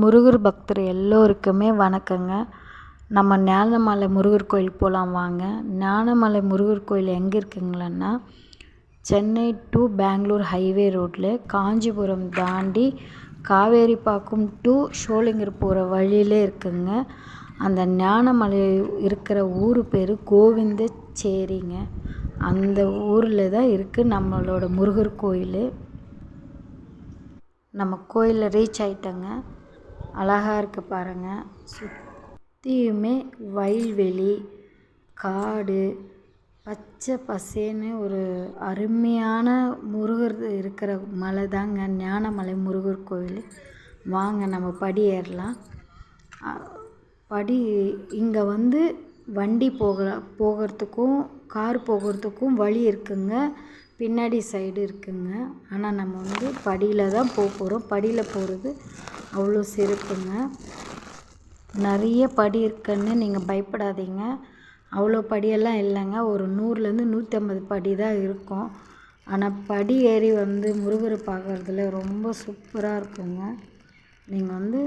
முருகர் பக்தர் எல்லோருக்குமே வணக்கங்க. நம்ம ஞானமலை முருகர் கோயில் போகலாம் வாங்க. ஞானமலை முருகர் கோயில் எங்கே இருக்குங்களன்னா சென்னை டு பெங்களூர் ஹைவே ரோட்டில் காஞ்சிபுரம் தாண்டி காவேரிப்பாக்கம் டு ஷோலிங்கர் போகிற வழியிலே இருக்குங்க. அந்த ஞானமலை இருக்கிற ஊர் பேர் கோவிந்தச்சேரிங்க அந்த ஊரில் தான் இருக்குது நம்மளோட முருகர் கோயில். நம்ம கோயிலில் ரீச் ஆயிட்டோங்க. அழகாக இருக்குது பாருங்கள் சுற்றியுமே வயல்வெளி காடு பச்சை பசேன்னு ஒரு அருமையான முருகர் இருக்கிற மலை தாங்க. ஞானமலை முருகர் கோயில். வாங்க நம்ம படி ஏறலாம். படி இங்கே வந்து வண்டி போக போகிறதுக்கும் கார் போகிறதுக்கும் வழி இருக்குங்க. பின்னாடி சைடு இருக்குங்க. ஆனால் நம்ம வந்து படியில் தான் போக போகிறோம் படியில் போகிறது அவ்வளோ சிறப்புங்க. நிறைய படி இருக்குன்னு நீங்கள் பயப்படாதீங்க. அவ்வளோ படியெல்லாம் இல்லைங்க. ஒரு நூறுலேருந்து நூற்றி ஐம்பது படி தான் இருக்கும். ஆனால் படி ஏறி வந்து முருகரை பார்க்குறதுல ரொம்ப சூப்பராக இருக்குங்க. நீங்கள் வந்து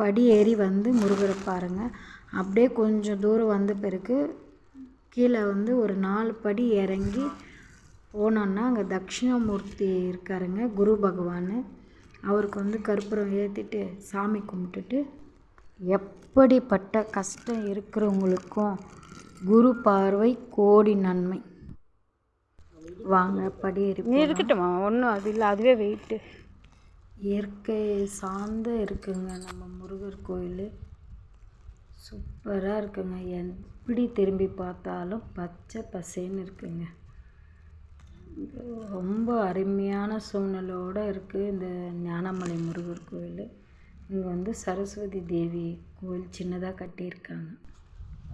படி ஏறி வந்து முருகரை பாருங்கள் அப்படியே கொஞ்சம் தூரம் வந்த பிறகு கீழே வந்து ஒரு நாலு படி இறங்கி போனோன்னா அங்கே தட்சிணாமூர்த்தி இருக்காருங்க குரு பகவான் அவருக்கு வந்து கற்பூரம் ஏற்றிட்டு சாமி கும்பிட்டுட்டு எப்படிப்பட்ட கஷ்டம் இருக்கிறவங்களுக்கும் குரு பார்வை கோடி நன்மை. வாங்க படி நீ இருக்கட்டுமா ஒன்றும் அது இல்லை அதுவே வெயிட்டு இயற்கை சார்ந்த இருக்குங்க நம்ம முருகர் கோயில். சூப்பராக இருக்குங்க. எப்படி திரும்பி பார்த்தாலும் பச்சை பசேன்னு இருக்குங்க. ரொம்ப அருமையான சூழ்நிலையோடு இருக்குது இந்த ஞானமலை முருகர் கோயில். இங்கே வந்து சரஸ்வதி தேவி கோயில் சின்னதாக கட்டியிருக்காங்க.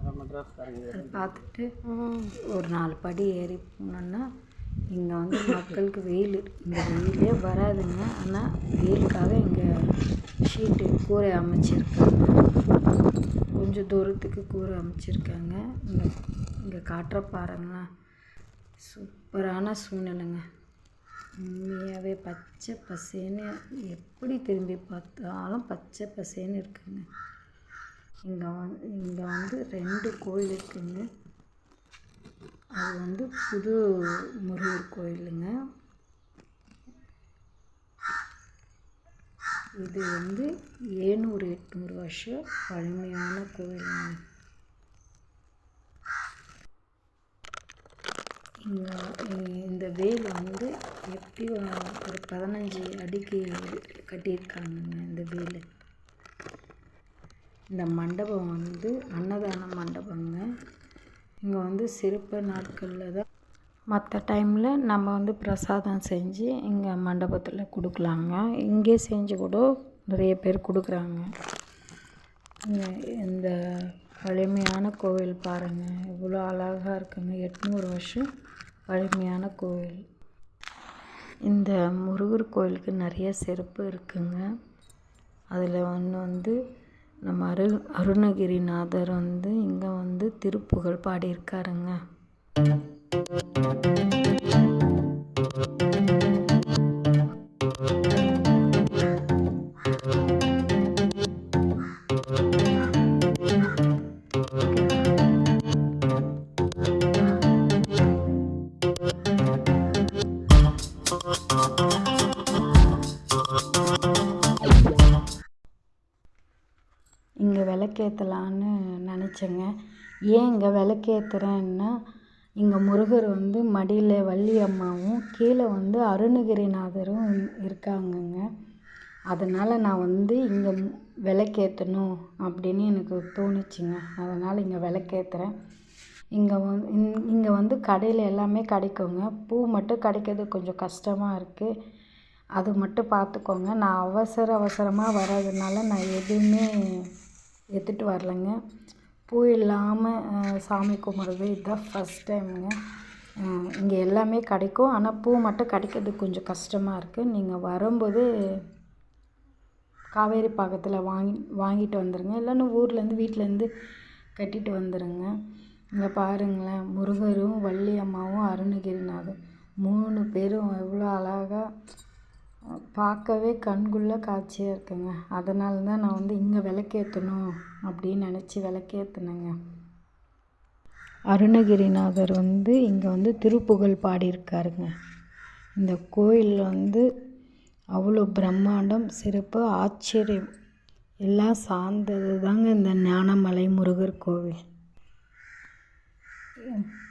அதை பார்த்துட்டு ஒரு நாலு படி ஏறி போனோன்னா இங்கே வந்து மக்களுக்கு வெயில் இங்கே வெயிலே வராதுங்க. ஆனால் வெயிலுக்காக இங்கே ஷீட்டு கூரை அமைச்சிருக்காங்க. கொஞ்சம் தூரத்துக்கு கூரை அமைச்சிருக்காங்க. இங்கே இங்கே காட்டுற பாருங்களா சூப்பரான சூழ்நிலைங்க. உண்மையாகவே பச்சை பசேன்னு எப்படி திரும்பி பார்த்தாலும் பச்சை பசேன்னு இருக்குங்க. இங்கே வந்து இங்கே வந்து ரெண்டு கோயில் இருக்குங்க. அது வந்து புது முருகர் கோயிலுங்க. இது வந்து ஏழ்நூறு எட்நூறு வருஷம் பழமையான கோயிலுங்க. இந்த வேல் வந்து எப்படி ஒரு பதினஞ்சு அடிக்கு கட்டியிருக்காங்கங்க இந்த வேல். இந்த மண்டபம் வந்து அன்னதான மண்டபங்க. இங்கே வந்து சிறப்பு நாட்களில் தான் மற்ற டைமில் நம்ம வந்து பிரசாதம் செஞ்சு இங்கே மண்டபத்தில் கொடுக்கலாங்க. இங்கே செஞ்சு கூட நிறைய பேர் கொடுக்குறாங்க. இந்த பழமையான கோவில் பாருங்கள் இவ்வளோ அழகாக இருக்குங்க. எட்நூறு வருஷம் பழமையான கோயில் இந்த முருகர் கோயிலுக்கு நிறைய சிறப்பு இருக்குங்க. அதில் ஒன்று வந்து நம்ம அரு அருணகிரிநாதர் வந்து இங்கே வந்து திருப்புகழ் பாடியிருக்காருங்க. விளக்கேற்றலான்னு நினச்சேங்க. ஏன் இங்கே விளக்கேற்றுறேன்னா இங்கே முருகர் வந்து மடியில் வள்ளி அம்மாவும் கீழே வந்து அருணகிரிநாதரும் இருக்காங்கங்க. அதனால் நான் வந்து இங்கே விளக்கேற்றணும் அப்படின்னு எனக்கு தோணுச்சுங்க. அதனால் இங்கே விளக்கேற்றுறேன் இங்கே வந் இங்கே வந்து கடையில் எல்லாமே கிடைக்குங்க. பூ மட்டும் கிடைக்கிறது கொஞ்சம் கஷ்டமாக இருக்குது அது மட்டும் பார்த்துக்கோங்க. நான் அவசர அவசரமாக வர்றதுனால நான் எதுவுமே எடுத்துகிட்டு வரலைங்க. பூ இல்லாமல் சாமி கும்பிட்றது இதுதான் ஃபஸ்ட் டைமுங்க இங்கே எல்லாமே கிடைக்கும். ஆனால் பூ மட்டும் கிடைக்கிறது கொஞ்சம் கஷ்டமாக இருக்குது நீங்கள் வரும்போது காவேரி பாக்கத்தில் வாங்கி வாங்கிட்டு வந்துடுங்க இல்லைன்னு ஊர்லேருந்து வீட்டிலேருந்து கட்டிட்டு வந்துடுங்க இங்கே பாருங்களேன் முருகரும் வள்ளி அம்மாவும் அருணகிரிநாதர் மூணு பேரும் எவ்வளோ அழகாக பார்க்கவே கண்குள்ளே காட்சியாக இருக்குங்க. அதனால தான் நான் வந்து இங்கே விளக்கேற்றணும் அப்படின்னு நினச்சி விளக்கேற்றினேங்க அருணகிரிநாதர் வந்து இங்கே வந்து திருப்புகழ் பாடியிருக்காருங்க. இந்த கோயில் வந்து அவ்வளோ பிரம்மாண்டம் சிறப்பு ஆச்சரியம். எல்லாம் சார்ந்தது தாங்க இந்த ஞானமலை முருகர் கோவில்.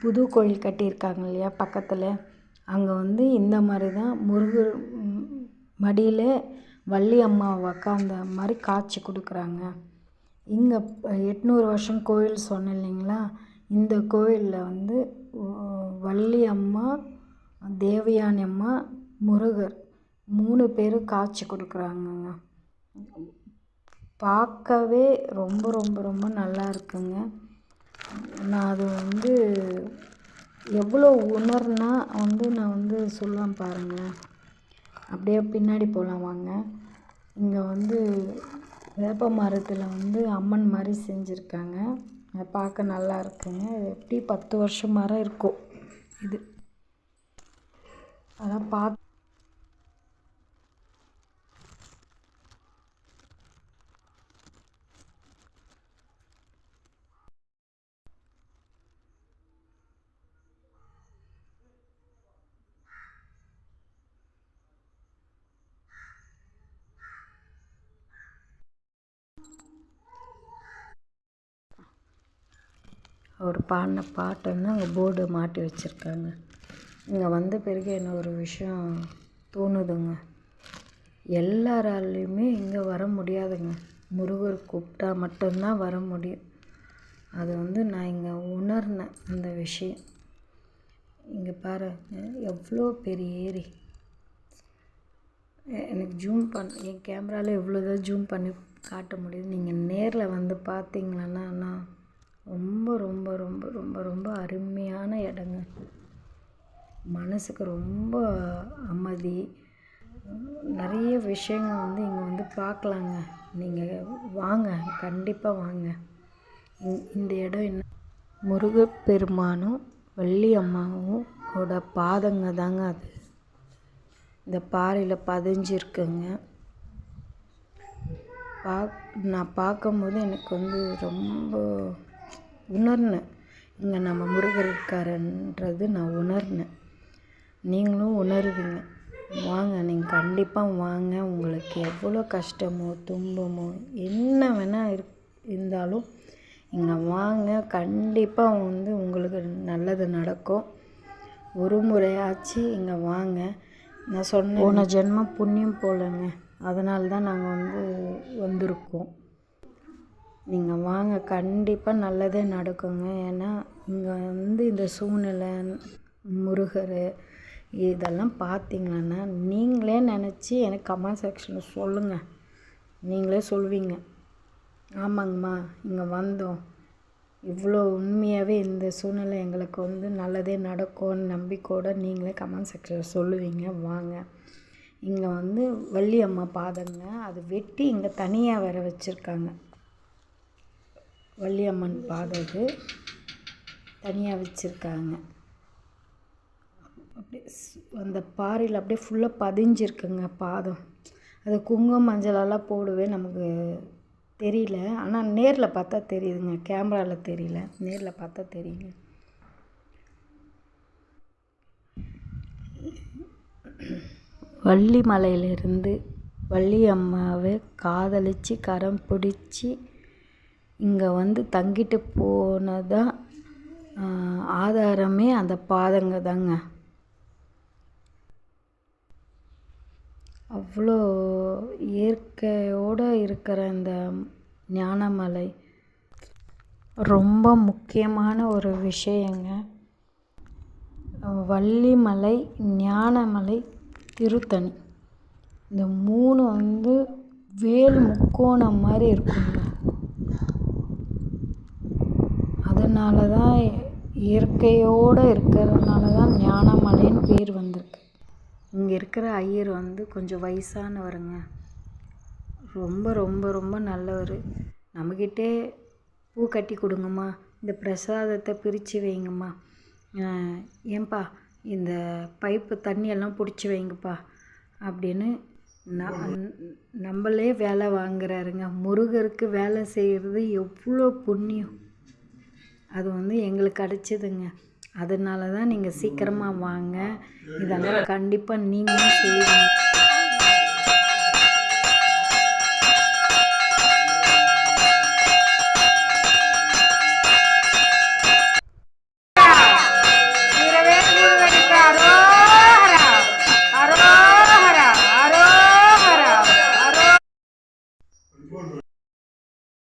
புது கோயில் கட்டியிருக்காங்க இல்லையா பக்கத்தில்? அங்கே வந்து இந்த மாதிரி தான் முருகர் மடியில் வள்ளி அம்மா உக்காந்த மாதிரி காட்சி கொடுக்குறாங்க. இங்கே எட்நூறு வருஷம் கோயில் சொன்னேன் இல்லைங்களா? இந்த கோயிலில் வந்து வள்ளி அம்மா தேவயானி அம்மா முருகர் மூணு பேரும் காட்சி கொடுக்குறாங்கங்க. பார்க்கவே ரொம்ப ரொம்ப ரொம்ப நல்லா இருக்குங்க. நான் அது வந்து எவ்வளோ உணர்னா வந்து நான் வந்து சொல்லுவேன் பாருங்கள் அப்படியே பின்னாடி போகலாம் வாங்க. இங்கே வந்து வேப்ப மரத்தில் வந்து அம்மன் மாதிரி செஞ்சுருக்காங்க. அதை பார்க்க நல்லா இருக்குங்க. இது எப்படி பத்து வருஷம் மரம் இருக்கும். இது. அதான் பார்த்து அவர் பாடின பாட்டுன்னு அங்கே போர்டு மாட்டி வச்சுருக்காங்க. இங்கே வந்த பிறகு என்ன ஒரு விஷயம் தோணுதுங்க. எல்லாராலையுமே இங்கே வர முடியாதுங்க. முருகர் கூப்பிட்டா மட்டும்தான் வர முடியும். அது வந்து நான் இங்கே உணர்னேன் அந்த விஷயம். இங்கே பாருங்க எவ்வளோ பெரிய ஏரி. எனக்கு ஜூம் பண்ண என் கேமராவில் எவ்வளோ தான் ஜூம் பண்ணி காட்ட முடியுது. நீங்கள் நேரில் வந்து பார்த்தீங்களன்னா ரொம்ப ரொம்ப ரொம்ப ரொம்ப ரொம்ப அருமையான இடங்க. மனதுக்கு ரொம்ப அமைதி. நிறைய விஷயங்கள் வந்து இங்கே வந்து பார்க்கலாங்க. நீங்கள் வாங்க கண்டிப்பாக வாங்க. இந்த இடம் என்ன? முருகப்பெருமானும் வள்ளி அம்மாவும் ஓட பாதங்க தாங்க அது. இந்த பாறையில் பதிஞ்சிருக்குங்க பா நான் பார்க்கும்போது எனக்கு வந்து ரொம்ப உணர்னேன். இங்கே நம்ம முருகர் இருக்காருன்றது நான் உணர்னேன். நீங்களும் உணருவீங்க. வாங்க நீங்கள் கண்டிப்பாக வாங்க. உங்களுக்கு எவ்வளோ கஷ்டமோ துன்பமோ என்ன வேணால் இரு இருந்தாலும் இங்கே வாங்க. கண்டிப்பாக வந்து உங்களுக்கு நல்லது நடக்கும். ஒரு முறையாச்சு இங்கே வாங்க. நான் சொன்னேன். போன ஜென்மம் புண்ணியம் போலங்க. அதனால தான் நாங்கள் வந்து வந்திருக்கோம். நீங்கள் வாங்க. கண்டிப்பாக நல்லதே நடக்குங்க. ஏன்னா இங்கே வந்து இந்த சூழ்நிலை முருகர் இதெல்லாம் பார்த்தீங்கன்னா நீங்களே நினச்சி எனக்கு கமெண்ட் செக்ஷனில் சொல்லுங்கள் நீங்களே சொல்வீங்க. ஆமாங்கம்மா இங்கே வந்தோம். இவ்வளோ உண்மையாகவே இந்த சூழ்நிலை எங்களுக்கு வந்து நல்லதே நடக்கும்னு நம்பிக்கையோடு நீங்களே கமெண்ட் செக்ஷனில் சொல்லுவீங்க. வாங்க. இங்கே வந்து வள்ளி அம்மா பாதங்க அது வெட்டி இங்கே தனியாக வேறு வச்சுருக்காங்க. வள்ளியம்மன் பாதம் இது. தனியாக வச்சுருக்காங்க. அப்படியே அந்த பாறையில் அப்படியே ஃபுல்லாக பதிஞ்சிருக்குங்க பாதம். அது குங்குமம் மஞ்சளெல்லாம் போடவே நமக்கு தெரியல. ஆனால் நேரில் பார்த்தா தெரியுதுங்க. கேமராவில் தெரியல. நேரில் பார்த்தா தெரியுங்க வள்ளி மலையிலிருந்து வள்ளி அம்மாவை காதலித்து கரம் பிடிச்சி இங்கே வந்து தங்கிட்டு போனதான் ஆதாரமே அந்த பாதங்க தாங்க. அவ்வளோ இயற்கையோடு இருக்கிற இந்த ஞானமலை ரொம்ப முக்கியமான ஒரு விஷயங்க. வள்ளிமலை ஞானமலை திருத்தணி. இந்த மூணு வந்து வேல் முக்கோணம் மாதிரி இருக்குங்க. அதனால தான் இயற்கையோடு இருக்கிறதுனால தான் ஞானமலைன்னு பேர் வந்திருக்கு. இங்கே இருக்கிற ஐயர் வந்து கொஞ்சம் வயசானவருங்க. ரொம்ப ரொம்ப ரொம்ப நல்லவர். நம்மக்கிட்டே பூ கட்டி கொடுங்கம்மா. இந்த பிரசாதத்தை பிரித்து வைங்கம்மா. ஏன்பா இந்த பைப்பு தண்ணியெல்லாம் பிடிச்சி வைங்கப்பா அப்படின்னு நம்மளே வேலை வாங்குறாருங்க. முருகருக்கு வேலை செய்கிறது எவ்வளோ புண்ணியம். அது வந்து எங்களுக்கு கிடச்சிதுங்க. அதனால தான் நீங்கள் சீக்கிரமாக வாங்க. இதெல்லாம் கண்டிப்பாக நீங்களும் செய்வீங்க